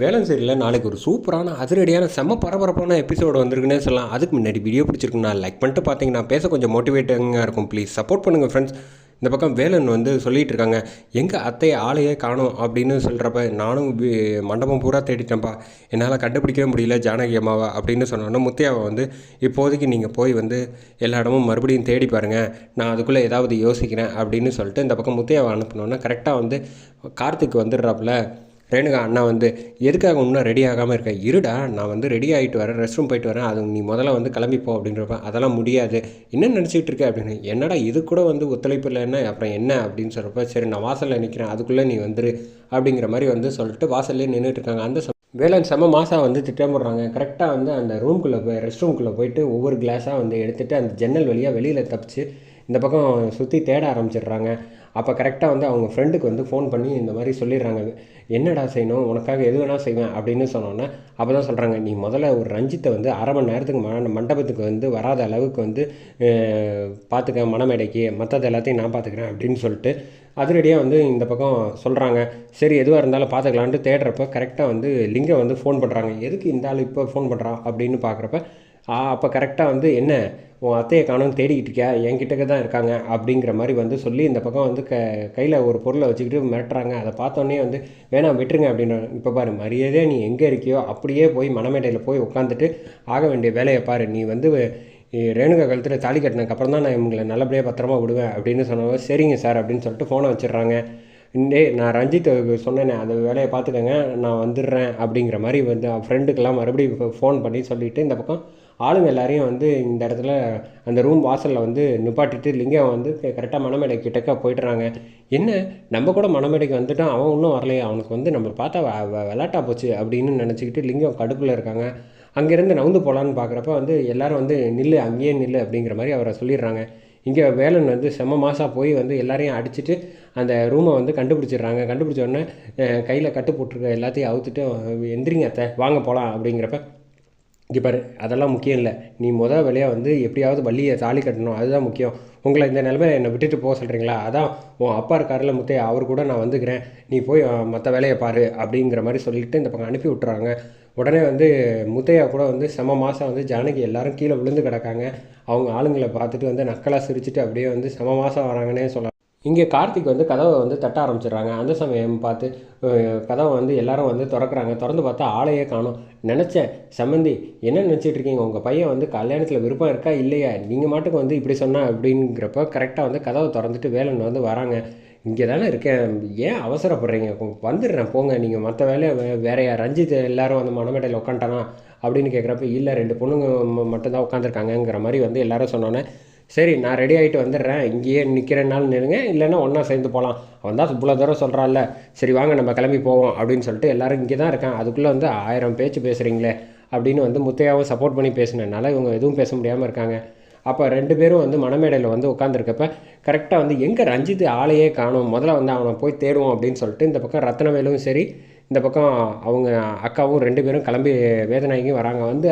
வேலன்சேரியில் நாளைக்கு ஒரு சூப்பரான அதிரடியான செம்ம பரபரப்பான எபிசோடு வந்திருக்குன்னே சொல்லலாம். அதுக்கு முன்னாடி வீடியோ பிடிச்சிருக்குண்ணா லைக் பண்ணிட்டு பார்த்தீங்கன்னா பேச கொஞ்சம் மோட்டிவேட்டிங்காக இருக்கும் ப்ளீஸ் சப்போர்ட் பண்ணுங்கள் ஃப்ரெண்ட்ஸ் இந்த பக்கம் வேலன் வந்து சொல்லிகிட்டு இருக்காங்க எங்கள் அத்தை ஆளையே காணும் அப்படின்னு சொல்கிறப்ப நானும் மண்டபம் பூரா தேடிட்டேன்ப்பா. என்னால் கண்டுபிடிக்கவே முடியல ஜானகி அம்மாவை அப்படின்னு சொன்னோன்னா முத்தையாவை வந்து இப்போதைக்கு நீங்கள் போய் வந்து எல்லா இடமும் மறுபடியும் தேடி பாருங்கள் நான் அதுக்குள்ளே ஏதாவது யோசிக்கிறேன் அப்படின்னு சொல்லிட்டு இந்த பக்கம் முத்தையாவை அனுப்பினோன்னா கரெக்டாக வந்து கார்த்திக் வந்துடுறாப்புல. ரேணுகா அண்ணா வந்து எதுக்காக இன்னும் ரெடி ஆகாமல் இருக்கேன் இருடா நான் வந்து ரெடி ஆகிட்டு வரேன் ரெஸ்ட் ரூம் போயிட்டு வரேன். அது நீ முதல்ல வந்து கிளம்பிப்போ அப்படின்றப்ப அதெல்லாம் முடியாது. என்ன நினச்சிட்டு இருக்க? அப்படின்னு என்னடா இது கூட வந்து ஒத்துழைப்பு இல்லைன்னா அப்புறம் என்ன? அப்படின்னு சொல்கிறப்ப சரி நான் வாசலில் நிற்கிறேன் அதுக்குள்ளே நீ வந்துரு அப்படிங்கிற மாதிரி வந்து சொல்லிட்டு வாசல்லே நின்றுட்டு இருக்காங்க. அந்த வேலன் செம மாதம் வந்து திட்டமிடுறாங்க கரெக்டாக வந்து அந்த ரூம்குள்ளே போய் ரெஸ்ட் ரூம்குள்ளே போயிட்டு ஒவ்வொரு கிளாஸாக வந்து எடுத்துகிட்டு அந்த ஜன்னல் வழியாக வெளியில் தப்பிச்சு இந்த பக்கம் சுற்றி தேட ஆரம்பிச்சிடுறாங்க. அப்போ கரெக்டாக வந்து அவங்க ஃப்ரெண்டுக்கு வந்து ஃபோன் பண்ணி இந்த மாதிரி சொல்லிடுறாங்க. என்னடா செய்யணும்? உனக்காக எது வேணால் செய்வேன் அப்படின்னு சொன்னோன்னே அப்போ தான் சொல்கிறாங்க நீ முதல்ல ஒரு ரஞ்சித்தை வந்து அரை மணி நேரத்துக்கு ம மண்டபத்துக்கு வந்து வராத அளவுக்கு வந்து பார்த்துக்க மனமேடைக்கு. மற்றது எல்லாத்தையும் நான் பார்த்துக்கிறேன் அப்படின்னு சொல்லிட்டு அதிரடியாக வந்து இந்த பக்கம் சொல்கிறாங்க சரி எதுவாக இருந்தாலும் பார்த்துக்கலான்ட்டு தேடுறப்ப கரெக்டாக வந்து லிங்கம் வந்து ஃபோன் பண்ணுறாங்க எதுக்கு இந்த ஆள் இப்போ ஃபோன் பண்ணுறான் அப்படின்னு பார்க்குறப்ப அப்போ கரெக்டாக வந்து என்ன உன் அத்தையை காணும் தேடிக்கிட்டு இருக்கியா? என்கிட்டக்க தான் இருக்காங்க அப்படிங்கிற மாதிரி வந்து சொல்லி இந்த பக்கம் வந்து க கையில் ஒரு பொருளை வச்சுக்கிட்டு மிரட்டுறாங்க. அதை பார்த்தோன்னே வந்து வேணாம் விட்டுருங்க அப்படின்னு இப்போ பாரு மரியாதையாக நீ எங்கே இருக்கியோ அப்படியே போய் மணமேடையில் போய் உட்காந்துட்டு ஆக வேண்டிய வேலையை பாரு. நீ வந்து ரேணுகா கழுத்தில் தாலி கட்டினதுக்கப்புறம் தான் நான் இவங்களை நல்லபடியாக பத்திரமா விடுவேன் அப்படின்னு சொன்னவங்க சரிங்க சார் அப்படின்னு சொல்லிட்டு ஃபோனை வச்சிடுறாங்க. டே நான் ரஞ்சித் சொன்னேனே அந்த வேலையை பார்த்துக்கங்க நான் வந்துடுறேன் அப்படிங்கிற மாதிரி வந்து ஃப்ரெண்டுக்கெல்லாம் மறுபடியும் ஃபோன் பண்ணி சொல்லிவிட்டு இந்த பக்கம் ஆளுங்க எல்லாரையும் வந்து இந்த இடத்துல அந்த ரூம் வாசலில் வந்து நிப்பாட்டிட்டு லிங்கம் வந்து கரெக்டாக மணமேடை கிட்டக்க போயிடுறாங்க. என்ன? நம்ம கூட மணமேடைக்கு வந்துட்டோம் அவன் இன்னும் வரலையே அவனுக்கு வந்து நம்ம பார்த்தா வ- விளாட்டா போச்சு அப்படின்னு நினச்சிக்கிட்டு லிங்கம் கடுப்பில் இருக்காங்க. அங்கேருந்து நவுந்து போகலான்னு பார்க்குறப்ப வந்து எல்லோரும் வந்து நில்லு அங்கேயே நில்லு அப்படிங்கிற மாதிரி அவரை சொல்லிடுறாங்க. இங்கே வேலன் வந்து செம்ம மாதம் போய் வந்து எல்லாரையும் அடிச்சுட்டு அந்த ரூமை வந்து கண்டுபிடிச்சிடுறாங்க. கண்டுபிடிச்ச உடனே கையில் கட்டு போட்டிருக்க எல்லாத்தையும் அவுத்துட்டு எந்திரிங்க அத்தை வாங்க போகலாம் அப்படிங்கிறப்ப இங்கே பாரு அதெல்லாம் முக்கியம் இல்லை. நீ முத வேலையாக வந்து எப்படியாவது வள்ளியை தாலி கட்டணும் அதுதான் முக்கியம். உங்களை இந்த நிலமையில என்னை விட்டுட்டு போக சொல்கிறீங்களா அதான் உன் அப்பா இருக்காருல முத்தையா அவர் கூட நான் வந்துக்கிறேன். நீ போய் மற்ற வேலையை பாரு அப்படிங்கிற மாதிரி சொல்லிட்டு இந்த பக்கம் அனுப்பி விட்டுறாங்க. உடனே வந்து முத்தையா கூட வந்து செம மாதம் வந்து ஜானகி எல்லாரும் கீழே விழுந்து கிடக்காங்க. அவங்க ஆளுங்களை பார்த்துட்டு வந்து நக்கலாக சிரிச்சுட்டு அப்படியே வந்து செம மாதம் வராங்கன்னே சொல்லலாம். இங்கே கார்த்திக் வந்து கதவை வந்து தட்ட ஆரம்பிச்சிடுறாங்க. அந்த சமயம் பார்த்து கதவை வந்து எல்லாரும் வந்து திறக்கிறாங்க. திறந்து பார்த்தா ஆளையே காணும். நினச்சேன். சம்மந்தி என்ன நினச்சிட்டு இருக்கீங்க? உங்கள் பையன் வந்து கல்யாணத்தில் விருப்பம் இருக்கா? இல்லையா? நீங்கள் மாட்டுக்கு வந்து இப்படி சொன்னா அப்படிங்கிறப்ப கரெக்டாக வந்து கதவை திறந்துட்டு வேலன் வந்து வராங்க. இங்கே தானே இருக்கேன். ஏன் அவசரப்படுறீங்க? வந்துடுறேன். போங்க. நீங்கள் மற்ற வேலையை வே- வேறையா ரஞ்சித் எல்லாரும் வந்து மணமேடையில் உட்காந்துட்டானா அப்படின்னு கேட்குறப்ப இல்லை ரெண்டு பொண்ணுங்க மட்டும்தான் உட்காந்துருக்காங்கங்கிற மாதிரி வந்து எல்லாரும் சொன்னோன்னே சரி நான் ரெடி ஆகிட்டு வந்துடுறேன். இங்கேயே நிற்கிறனாலும் நிறுங்க இல்லைன்னா ஒன்றா சேர்ந்து போகலாம் அவன் தான் இவ்வளோ தூரம் சொல்கிறான்ல சரி வாங்க நம்ம கிளம்பி போவோம் அப்படின்னு சொல்லிட்டு எல்லோரும் இங்கே தான் இருக்கான். அதுக்குள்ளே வந்து ஆயிரம் பேச்சு பேசுகிறீங்களே அப்படின்னு வந்து முத்தையாவும் சப்போர்ட் பண்ணி பேசினதுனால இவங்க எதுவும் பேச முடியாமல் இருக்காங்க. அப்போ ரெண்டு பேரும் வந்து மணமேடையில் வந்து உட்காந்துருக்கப்ப கரெக்டாக வந்து எங்கே ரஞ்சித் ஆளையே காணும். முதல்ல வந்து அவனை போய் தேடுவோம் அப்படின்னு சொல்லிட்டு இந்த பக்கம் ரத்னவேலும் சரி இந்த பக்கம் அவங்க அக்காவும் ரெண்டு பேரும் கிளம்பி வேதநாயகியும் வராங்க. வந்து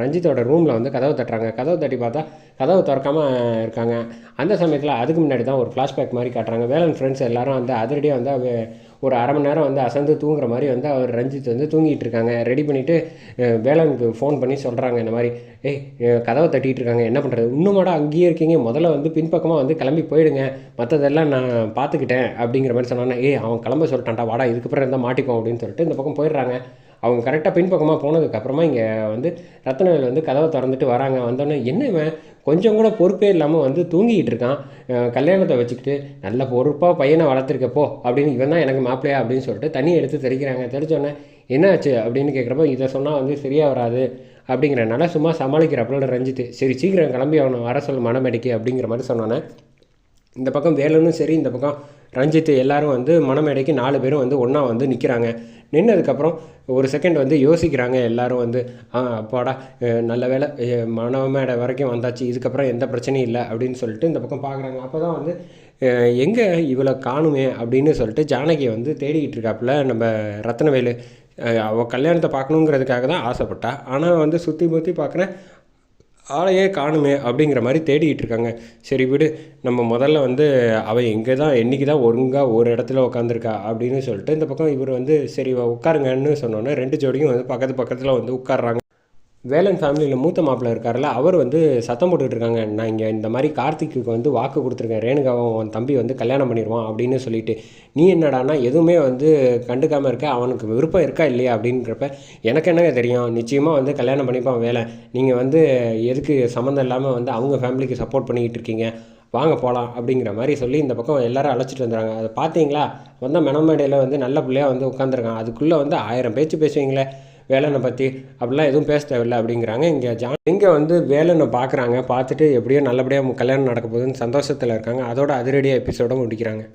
ரஞ்சித்தோட ரூமில் வந்து கதவை தட்டுறாங்க. கதவை தட்டி பார்த்தா கதவை திறக்காமல் இருக்காங்க. அந்த சமயத்தில் அதுக்கு முன்னாடி தான் ஒரு ஃப்ளாஷ்பேக் மாதிரி காட்டுறாங்க. வேலன் ஃப்ரெண்ட்ஸ் எல்லாரும் வந்து அதிரடியாக வந்து ஒரு அரை மணி நேரம் வந்து அசந்து தூங்குற மாதிரி வந்து அவர் ரஞ்சித் வந்து தூங்கிட்டு இருக்காங்க. ரெடி பண்ணிவிட்டு வேளாண்க்கு ஃபோன் பண்ணி சொல்கிறாங்க இந்த மாதிரி. ஏய் கதவை தட்டிகிட்டு இருக்காங்க. என்ன பண்ணுறது இன்னுமாடா அங்கேயே இருக்கீங்க. முதல்ல வந்து பின்பக்கமாக வந்து கிளம்பி போயிடுங்க. மற்றதெல்லாம் நான் பார்த்துக்கிட்டேன் அப்படிங்கிற மாதிரி சொன்னாங்க ஏய் அவன் கிளம்ப சொல்லிட்டான்டா. வாடா இதுக்கப்புறம் இருந்தால் மாட்டிப்போம் அப்படின்னு சொல்லிட்டு இந்த பக்கம் போயிடுறாங்க. அவங்க கரெக்டாக பின்பக்கமாக போனதுக்கப்புறமா இங்கே வந்து ரத்னவேல் வந்து கதவை திறந்துட்டு வராங்க. வந்தோடனே என்ன கொஞ்சம் கூட பொறுப்பே இல்லாமல் வந்து தூங்கிக்கிட்டு இருக்கான். கல்யாணத்தை வச்சுக்கிட்டு நல்ல பொறுப்பாக பையனை வளர்த்துருக்கப்போ அப்படின்னு இவன் தான் எனக்கு மாப்பிள்ளையா அப்படின்னு சொல்லிட்டு தண்ணி எடுத்து தெளிக்கிறாங்க தெளிச்சோடனே என்னாச்சு அப்படின்னு கேட்குறப்ப இதை சொன்னால் வந்து சரியாக வராது அப்படிங்கிறனால சும்மா சமாளிக்கிறப்பல ரஞ்சித்து சரி சீக்கிரம் கிளம்பி அவனை வர சொல்லு மனமடிக்கு அப்படிங்கிற மாதிரி சொன்னோன்னே இந்த பக்கம் வேலனும் சரி இந்த பக்கம் ரஞ்சித் எல்லாரும் வந்து மணமேடைக்கு நாலு பேரும் வந்து ஒன்றா வந்து நிற்கிறாங்க நின்னதுக்கப்புறம் ஒரு செகண்ட் வந்து யோசிக்கிறாங்க எல்லாரும் வந்து ஆ அப்பாடா நல்ல வேலை மனமேடை வரைக்கும் வந்தாச்சு இதுக்கப்புறம் எந்த பிரச்சனையும் இல்லை அப்படின்னு சொல்லிட்டு இந்த பக்கம் பார்க்குறாங்க அப்போ தான் வந்து எங்கே இவளை காணுமே? அப்படின்னு சொல்லிட்டு ஜானகியை வந்து தேடிக்கிட்டு இருக்காப்புல நம்ம ரத்னவேலு அவள் கல்யாணத்தை பார்க்கணுங்கிறதுக்காக தான் ஆசைப்பட்டா. ஆனால் வந்து சுற்றி முற்றி பார்க்குறேன் ஆளையே காணுமே அப்படிங்கிற மாதிரி தேடிக்கிட்டு இருக்காங்க. சரி விடு நம்ம முதல்ல வந்து அவள் எங்கே தான் என்றைக்கு தான் ஒழுங்காக ஒரு இடத்துல உட்காந்துருக்கா அப்படின்னு சொல்லிட்டு இந்த பக்கம் இவர் வந்து சரி உட்காருங்கன்னு சொன்னோன்னே ரெண்டு ஜோடியும் வந்து பக்கத்து பக்கத்தில் வந்து உட்கார்றாங்க. வேலன் ஃபேமிலியில் மூத்த மாப்பிள்ள இருக்கார்ல அவர் வந்து சத்தம் போட்டுக்கிட்டு இருக்காங்க நான் இங்கே இந்த மாதிரி கார்த்திக்கு வந்து வாக்கு கொடுத்துருக்கேன். ரேணுகாவும் உன் தம்பி வந்து கல்யாணம் பண்ணிடுவான் அப்படின்னு சொல்லிட்டு நீ என்னடான்னா எதுவுமே வந்து கண்டுக்காமல் இருக்க அவனுக்கு விருப்பம் இருக்கா இல்லையா அப்படின்றப்ப எனக்கு என்னங்க தெரியும்? நிச்சயமாக வந்து கல்யாணம் பண்ணிப்பான் வேலை நீங்கள் வந்து எதுக்கு சம்மந்தம் இல்லாமல் வந்து அவங்க ஃபேமிலிக்கு சப்போர்ட் பண்ணிக்கிட்டு இருக்கீங்க? வாங்க போகலாம் அப்படிங்கிற மாதிரி சொல்லி இந்த பக்கம் எல்லாரும் அழைச்சிட்டு வந்துடுறாங்க. அதை பார்த்தீங்களா? வந்தால் மெனமேடையில் வந்து நல்ல பிள்ளையாக வந்து உட்காந்துருக்கான் அதுக்குள்ளே வந்து ஆயிரம் பேச்சு பேசுவீங்களே. வேலனை பற்றி அப்படிலாம் எதுவும் பேச தேவையில்லை அப்படிங்கிறாங்க. இங்கே ஜான் இங்கே வந்து வேலனை பார்க்குறாங்க பார்த்துட்டு எப்படியோ நல்லபடியாக கல்யாணம் நடக்க போகுதுன்னு சந்தோஷத்தில் இருக்காங்க. அதோட அதிரடியாக எபிசோட முடிக்கிறாங்க.